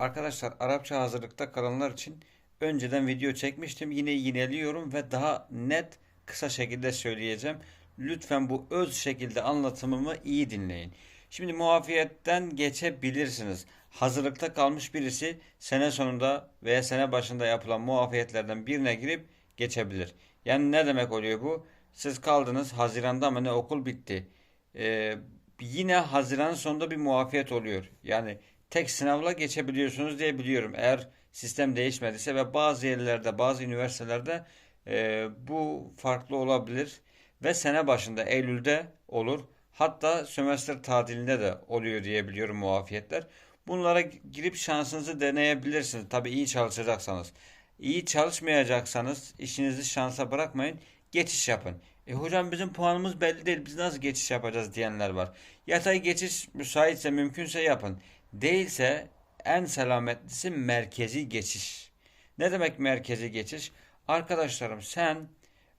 Arkadaşlar Arapça hazırlıkta kalanlar için önceden video çekmiştim. Yine yineliyorum ve daha net kısa şekilde söyleyeceğim. Lütfen bu öz şekilde anlatımımı iyi dinleyin. Şimdi muafiyetten geçebilirsiniz. Hazırlıkta kalmış birisi sene sonunda veya sene başında yapılan muafiyetlerden birine girip geçebilir. Yani ne demek oluyor bu? Siz kaldınız Haziran'da mı ne okul bitti. Ee, yine Haziran sonunda bir muafiyet oluyor. Yani tek sınavla geçebiliyorsunuz diye biliyorum. Eğer sistem değişmediyse ve bazı yerlerde, bazı üniversitelerde e, bu farklı olabilir. Ve sene başında Eylül'de olur. Hatta sömestr tatilinde de oluyor diye biliyorum muafiyetler. Bunlara girip şansınızı deneyebilirsiniz. Tabii iyi çalışacaksanız. İyi çalışmayacaksanız işinizi şansa bırakmayın. Geçiş yapın. E hocam bizim puanımız belli değil. Biz nasıl geçiş yapacağız diyenler var. Yatay geçiş müsaitse mümkünse yapın. Değilse en selametlisi merkezi geçiş. Ne demek merkezi geçiş? Arkadaşlarım sen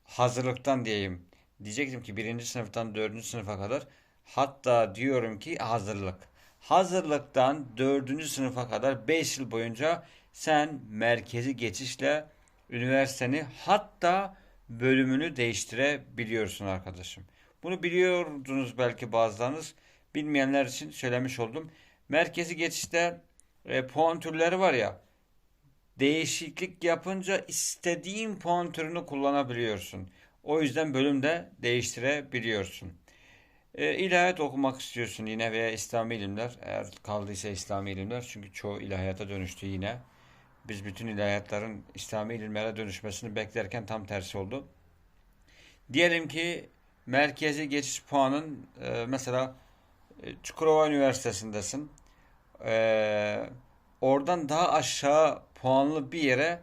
hazırlıktan diyeyim. Diyecektim ki birinci sınıftan dördüncü sınıfa kadar. Hatta diyorum ki hazırlık. Hazırlıktan dördüncü sınıfa kadar 5 yıl boyunca sen merkezi geçişle üniversiteni hatta bölümünü değiştirebiliyorsun arkadaşım. Bunu biliyordunuz belki bazılarınız. Bilmeyenler için söylemiş oldum. Merkezi geçişte e, puan türleri var ya. Değişiklik yapınca istediğin puan türünü kullanabiliyorsun. O yüzden bölümde değiştirebiliyorsun. E, ilahiyat okumak istiyorsun yine veya İslami ilimler. Eğer kaldıysa İslami ilimler. Çünkü çoğu ilahiyata dönüştü yine. Biz bütün ilahiyatların İslami ilimlere dönüşmesini beklerken tam tersi oldu. Diyelim ki merkezi geçiş puanın e, mesela e, Çukurova Üniversitesi'ndesin. E, oradan daha aşağı puanlı bir yere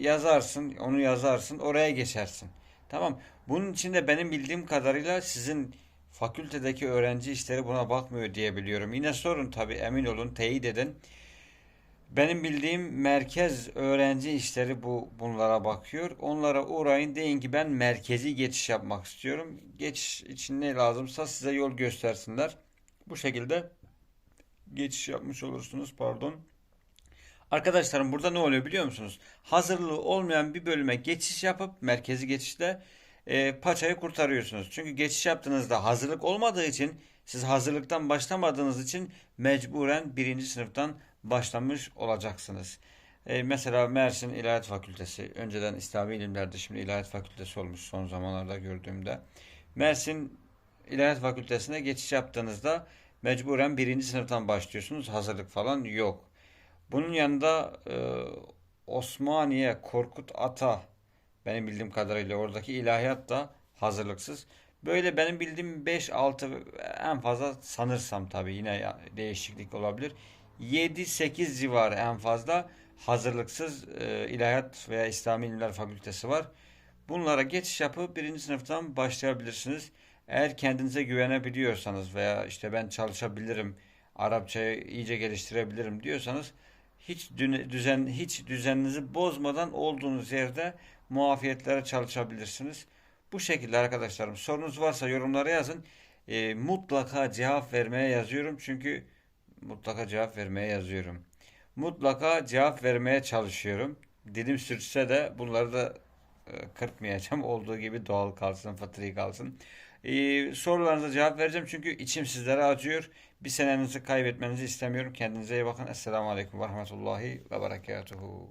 yazarsın, onu yazarsın, oraya geçersin. Tamam. Bunun için de benim bildiğim kadarıyla sizin fakültedeki öğrenci işleri buna bakmıyor diye biliyorum. Yine sorun tabii emin olun, teyit edin. Benim bildiğim merkez öğrenci işleri bu bunlara bakıyor. Onlara uğrayın deyin ki ben merkezi geçiş yapmak istiyorum. Geçiş için ne lazımsa size yol göstersinler. Bu şekilde geçiş yapmış olursunuz pardon. Arkadaşlarım burada ne oluyor biliyor musunuz? Hazırlığı olmayan bir bölüme geçiş yapıp merkezi geçişle e, paçayı kurtarıyorsunuz. Çünkü geçiş yaptığınızda hazırlık olmadığı için siz hazırlıktan başlamadığınız için mecburen birinci sınıftan başlamış olacaksınız. E, mesela Mersin İlahiyat Fakültesi önceden İslami ilimlerdi şimdi İlahiyat Fakültesi olmuş son zamanlarda gördüğümde. Mersin İlahiyat Fakültesine geçiş yaptığınızda mecburen birinci sınıftan başlıyorsunuz. Hazırlık falan yok. Bunun yanında e, Osmaniye, Korkut Ata benim bildiğim kadarıyla oradaki ilahiyat da hazırlıksız. Böyle benim bildiğim 5-6 en fazla sanırsam tabii yine değişiklik olabilir. 7-8 civarı en fazla hazırlıksız e, ilahiyat veya İslami İlimler Fakültesi var. Bunlara geçiş yapıp birinci sınıftan başlayabilirsiniz. Eğer kendinize güvenebiliyorsanız veya işte ben çalışabilirim, Arapçayı iyice geliştirebilirim diyorsanız hiç düzen hiç düzeninizi bozmadan olduğunuz yerde muafiyetlere çalışabilirsiniz. Bu şekilde arkadaşlarım sorunuz varsa yorumlara yazın. Ee, mutlaka cevap vermeye yazıyorum çünkü mutlaka cevap vermeye yazıyorum. Mutlaka cevap vermeye çalışıyorum. Dilim sürçse de bunları da e, kırpmayacağım. Olduğu gibi doğal kalsın, fıtri kalsın. Ee, sorularınıza cevap vereceğim çünkü içim sizlere acıyor. Bir senenizi kaybetmenizi istemiyorum. Kendinize iyi bakın. Esselamu Aleyküm ve Rahmetullahi ve Berekatuhu.